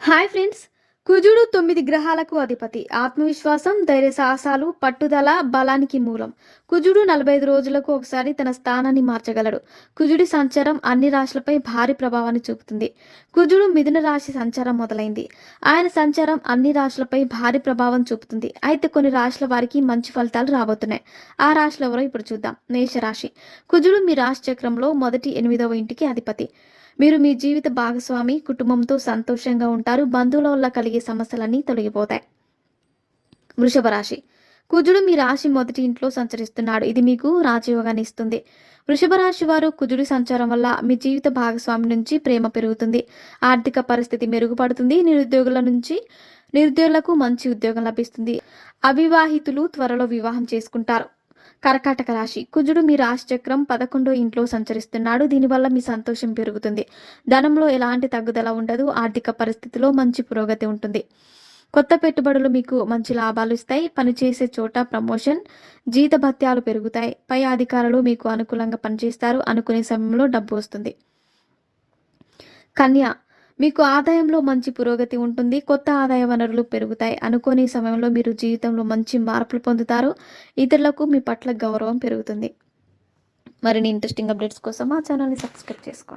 Hi friends. కుజుడు తొమ్మిది గ్రహాలకు అధిపతి. ఆత్మవిశ్వాసం ధైర్య సాహసాలు పట్టుదల బలానికి మూలం. కుజుడు నలభై ఐదు రోజులకు ఒకసారి తన స్థానాన్ని మార్చగలడు. కుజుడి సంచారం అన్ని రాశులపై భారీ ప్రభావాన్ని చూపుతుంది. కుజుడు మిథున రాశి సంచారం మొదలైంది. ఆయన సంచారం అన్ని రాశులపై భారీ ప్రభావం చూపుతుంది. అయితే కొన్ని రాశుల వారికి మంచి ఫలితాలు రాబోతున్నాయి. ఆ రాశులు ఎవరో ఇప్పుడు చూద్దాం. మేషరాశి. కుజుడు మీ రాశి చక్రంలో మొదటి ఎనిమిదవ ఇంటికి అధిపతి. మీరు మీ జీవిత భాగస్వామి కుటుంబంతో సంతోషంగా ఉంటారు బంధువుల వల్ల కలిగే సమస్యలన్నీ తొలగిపోతాయి. వృషభ రాశి. కుజుడు మీ రాశి మొదటి ఇంట్లో సంచరిస్తున్నాడు. ఇది మీకు రాజయోగాన్ని ఇస్తుంది. వృషభ రాశి వారు కుజుడి సంచారం వల్ల మీ జీవిత భాగస్వామి నుంచి ప్రేమ పెరుగుతుంది. ఆర్థిక పరిస్థితి మెరుగుపడుతుంది. నిరుద్యోగుల నుంచి నిరుద్యోగులకు మంచి ఉద్యోగం లభిస్తుంది. అవివాహితులు త్వరలో వివాహం చేసుకుంటారు. కర్కాటక రాశి. కుజుడు మీ రాశి చక్రం పదకొండో ఇంట్లో సంచరిస్తున్నాడు. దీనివల్ల మీ సంతోషం పెరుగుతుంది. ధనంలో ఎలాంటి తగ్గుదల ఉండదు. ఆర్థిక పరిస్థితిలో మంచి పురోగతి ఉంటుంది. కొత్త పెట్టుబడులు మీకు మంచి లాభాలు ఇస్తాయి. పనిచేసే చోట ప్రమోషన్ జీతభత్యాలు పెరుగుతాయి. పై అధికారులు మీకు అనుకూలంగా పనిచేస్తారు. అనుకునే సమయంలో డబ్బు వస్తుంది. కన్య మీకు ఆదాయంలో మంచి పురోగతి ఉంటుంది కొత్త ఆదాయ వనరులు పెరుగుతాయి అనుకోని సమయంలో మీరు జీవితంలో మంచి మార్పులు పొందుతారు. ఇతరులకు మీ పట్ల గౌరవం పెరుగుతుంది. మరిన్ని ఇంట్రెస్టింగ్ అప్డేట్స్ కోసం మా ఛానల్ని సబ్స్క్రైబ్ చేసుకోండి.